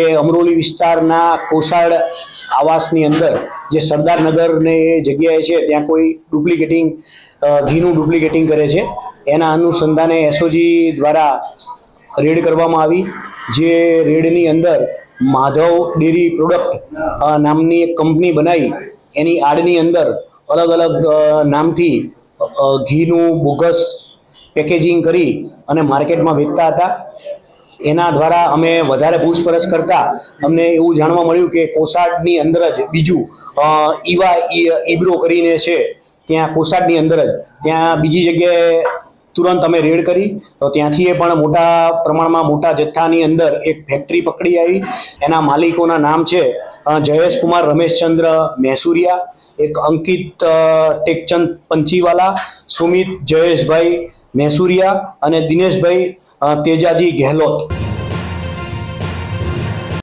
એ અમરોલી વિસ્તારના કોસાડ આવાસની અંદર જે સરદાર નગરને એ જગ્યાએ છે, ત્યાં કોઈ ડુપ્લિકેટિંગ ઘીનું ડુપ્લિકેટિંગ કરે છે. એના અનુસંધાને એસઓજી દ્વારા રેડ કરવામાં આવી, જે રેડની અંદર માધવ ડેરી પ્રોડક્ટ નામની એક કંપની બનાવી, એની આડની અંદર અલગ અલગ નામથી ઘીનું બોગસ પેકેજિંગ કરી અને માર્કેટમાં વેચતા હતા. એના દ્વારા અમે વધારે પૂછપરછ કરતા અમને એવું જાણવા મળ્યું કે કોસાડની અંદર જ બીજું ઈવા ઈબ્રો કરીને છે, ત્યાં કોસાડની અંદર જ. ત્યાં બીજી જગ્યાએ તુરંત અમે રેડ કરી. તો ત્યાંથી એ પણ મોટા પ્રમાણમાં મોટા જથ્થાની અંદર એક ફેક્ટરી પકડી આવી. એના માલિકોના નામ છે જયેશ કુમાર રમેશચંદ્ર મહેસુરિયા એક અંકિત ટેકચંદ પંચીવાલા, સુમિત જયેશભાઈ મહેસુરિયા અને દિનેશભાઈ તેજાજી ગેહલોત.